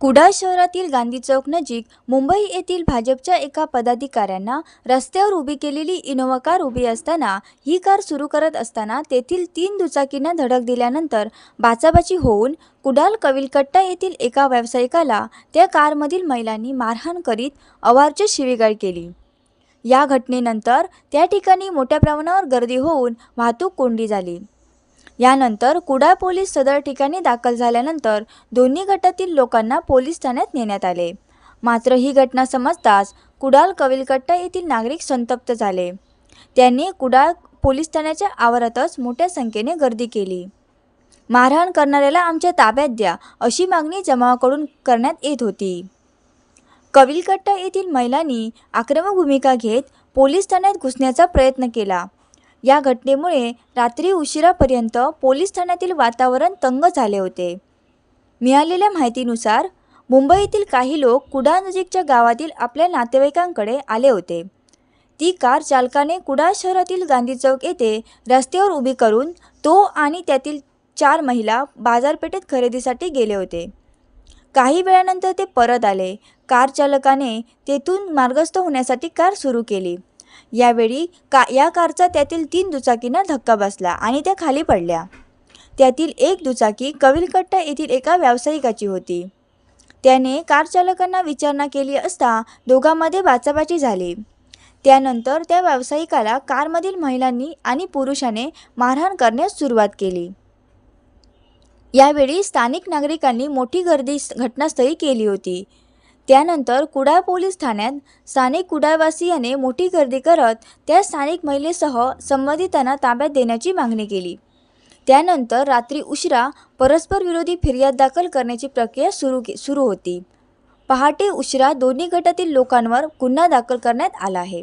कुडाळ शहरातील गांधी चौक नजीक मुंबई येथील भाजपच्या एका पदाधिकाऱ्यांना रस्त्यावर उभी केलेली इनोव्हा कार उभी असताना ही कार सुरू करत असताना तेथील तीन दुचाकींना धडक दिल्यानंतर बाचाबाची होऊन कुडाल कविलकट्टा येथील एका व्यावसायिकाला त्या कारमधील महिलांनी मारहाण करीत अवारची शिवीगाळ केली. या घटनेनंतर त्या ठिकाणी मोठ्या प्रमाणावर गर्दी होऊन वाहतूक कोंडी झाली. यानंतर कुडाळ पोलीस सदर ठिकाणी दाखल झाल्यानंतर दोन्ही गटातील लोकांना पोलीस ठाण्यात नेण्यात आले. मात्र ही घटना समजताच कुडाळ कविलकट्टा येथील नागरिक संतप्त झाले. त्यांनी कुडाळ पोलीस ठाण्याच्या आवारातच मोठ्या संख्येने गर्दी केली. मारहाण करणाऱ्याला आमच्या ताब्यात द्या अशी मागणी जमावाकडून करण्यात येत होती. कविलकट्टा येथील महिलांनी आक्रमक भूमिका घेत पोलीस ठाण्यात घुसण्याचा प्रयत्न केला. या घटनेमुळे रात्री उशिरापर्यंत पोलीस ठाण्यातील वातावरण तंग झाले होते. मिळालेल्या माहितीनुसार मुंबईतील काही लोक कुडानजीकच्या गावातील आपल्या नातेवाईकांकडे आले होते. ती कार चालकाने कुडाळ शहरातील गांधी चौक येथे रस्त्यावर उभी करून तो आणि त्यातील चार महिला बाजारपेठेत खरेदीसाठी गेले होते. काही वेळानंतर ते परत आले. कार चालकाने तेथून मार्गस्थ होण्यासाठी कार सुरू केली. यावेळी का या कारचा त्यातील तीन दुचाकींना धक्का बसला आणि त्या खाली पडल्या. त्यातील एक दुचाकी कविलकट्टा येथील एका व्यावसायिकाची होती. त्याने कार चालकांना विचारणा केली असता दोघांमध्ये बाचाबाची झाली. त्यानंतर त्या व्यावसायिकाला कारमधील महिलांनी आणि पुरुषाने मारहाण करण्यास सुरुवात केली. यावेळी स्थानिक नागरिकांनी मोठी गर्दी घटनास्थळी केली होती. त्यानंतर कुडाळ पोलीस ठाण्यात स्थानिक कुडाळवासियाने मोठी गर्दी करत त्या स्थानिक महिलेसह संबंधितांना ताब्यात देण्याची मागणी केली. त्यानंतर रात्री उशिरा परस्पर विरोधी फिर्याद दाखल करण्याची प्रक्रिया सुरू के सुरू होती. पहाटे उशिरा दोन्ही गटातील लोकांवर गुन्हा दाखल करण्यात आला आहे.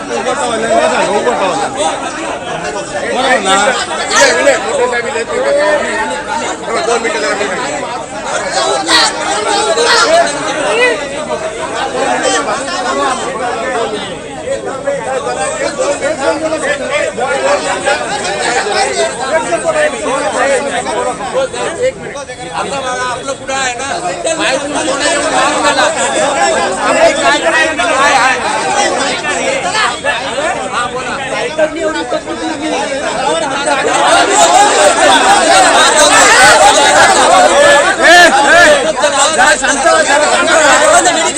जायचं. आपलं कुठं आहे ना? काय काय आहे? मेडिकल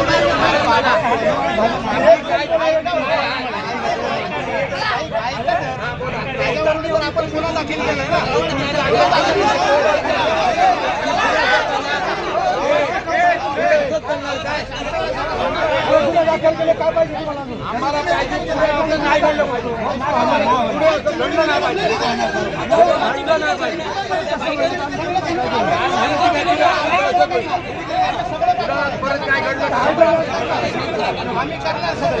आम्हाला पाहिजे की नाही, आपलं पाहिजे आम्हाला घडलं परत काय घडलं आम्ही करणार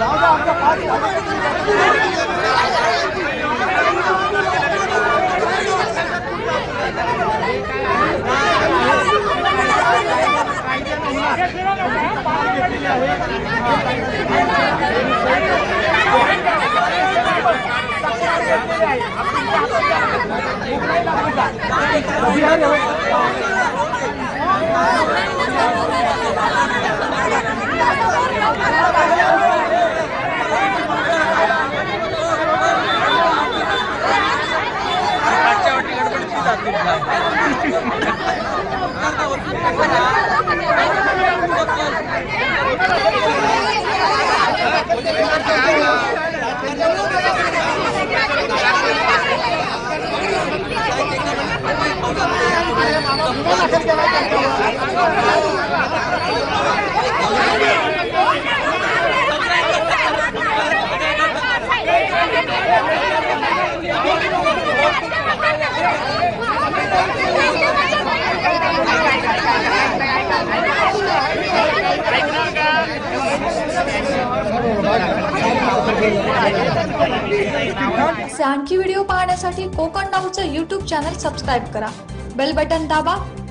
দাদা আমরা পাঁচ आणखी व्हिडिओ पाहण्यासाठी कोकण नाऊचं यूट्यूब चॅनल सबस्क्राईब करा. बेल बटन दाबा.